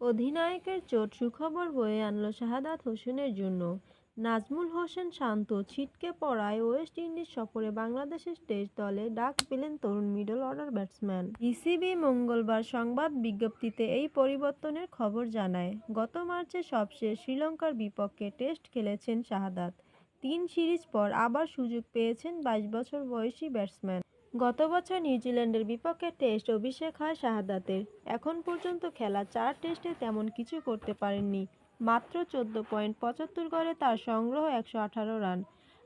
অধিনায়কের চোট সুখবর বয়ে আনল শাহাদাত হোসেনের জন্য। নাজমুল হোসেন শান্ত, ছিটকে পড়ায় ওয়েস্ট ইন্ডিজ সফরে বাংলাদেশের টেস্ট দলে ডাক পেলেন তরুণ মিডল অর্ডার ব্যাটসম্যান। বিসিবি মঙ্গলবার সংবাদ বিজ্ঞপ্তিতে এই পরিবর্তনের খবর জানায়, গত মার্চে সবশেষ শ্রীলঙ্কার বিপক্ষে টেস্ট খেলেছেন শাহাদাত। তিন সিরিজ পর আবার সুযোগ পেয়েছেন বাইশ বছর বয়সী ব্যাটসম্যান। গত বছর নিউজিল্যান্ডের বিপক্ষে টেস্ট অভিষেক হয় শাহাদাতের। এখন পর্যন্ত খেলা চার টেস্টে তেমন কিছু করতে পারেননি। মাত্র চোদ্দ পয়েন্ট পঁচাত্তর গড়ে তার সংগ্রহ একশো আঠারো রান।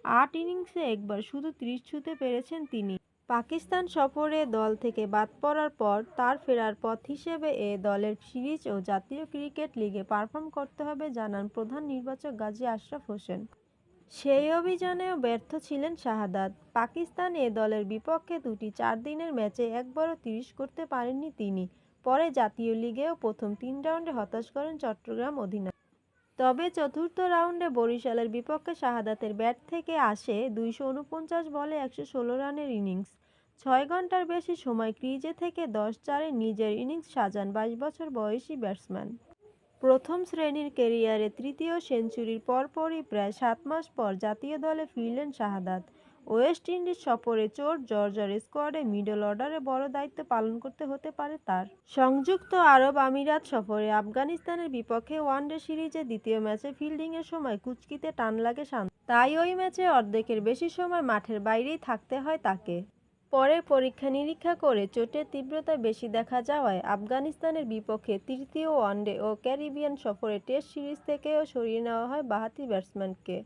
আট ইনিংসে একবার শুধু ত্রিশ ছুঁতে পেরেছেন তিনি। পাকিস্তান সফরে দল থেকে বাদ পড়ার পর তার ফেরার পথ হিসেবে এ দলের সিরিজ ও জাতীয় ক্রিকেট লিগে পারফর্ম করতে হবে, জানান প্রধান নির্বাচক গাজী আশরাফ হোসেন। সেই অভিযানেও ব্যর্থ ছিলেন শাহাদাত। পাকিস্তান এ দলের বিপক্ষে দুটি চার দিনের ম্যাচে একবারও তিরিশ করতে পারেননি তিনি। পরে জাতীয় লিগেও প্রথম তিন রাউন্ডে হতাশ করেন চট্টগ্রাম অধিনায়ক। তবে চতুর্থ রাউন্ডে বরিশালের বিপক্ষে শাহাদাতের ব্যাট থেকে আসে দুইশো উনপঞ্চাশ বলে একশো ষোলো রানের ইনিংস। ছয় ঘণ্টার বেশি সময় ক্রিজে থেকে দশ চারে নিজের ইনিংস সাজান বাইশ বছর বয়সী ব্যাটসম্যান। প্রথম শ্রেণির কেরিয়ারে তৃতীয় সেঞ্চুরির পরপরই প্রায় সাত মাস পর জাতীয় দলে ফিরলেন শাহাদাত। ওয়েস্ট ইন্ডিজ সফরে চোট জর্জার স্কোয়াডে মিডল অর্ডারে বড় দায়িত্ব পালন করতে হতে পারে তার। সংযুক্ত আরব আমিরাত সফরে আফগানিস্তানের বিপক্ষে ওয়ানডে সিরিজে দ্বিতীয় ম্যাচে ফিল্ডিংয়ের সময় কুচকিতে টান লাগে শান্ত। তাই ওই ম্যাচে অর্ধেকের বেশি সময় মাঠের বাইরেই থাকতে হয় তাকে। পরে পরীক্ষা নিরীক্ষা করে চোটের তীব্রতা বেশি দেখা যাওয়ায় আফগানিস্তানের বিপক্ষে তৃতীয় ওয়ানডে ও ক্যারিবিয়ান সফরে টেস্ট সিরিজ থেকেও সরিয়ে নেওয়া হয় বাহাতি ব্যাটসম্যানকে।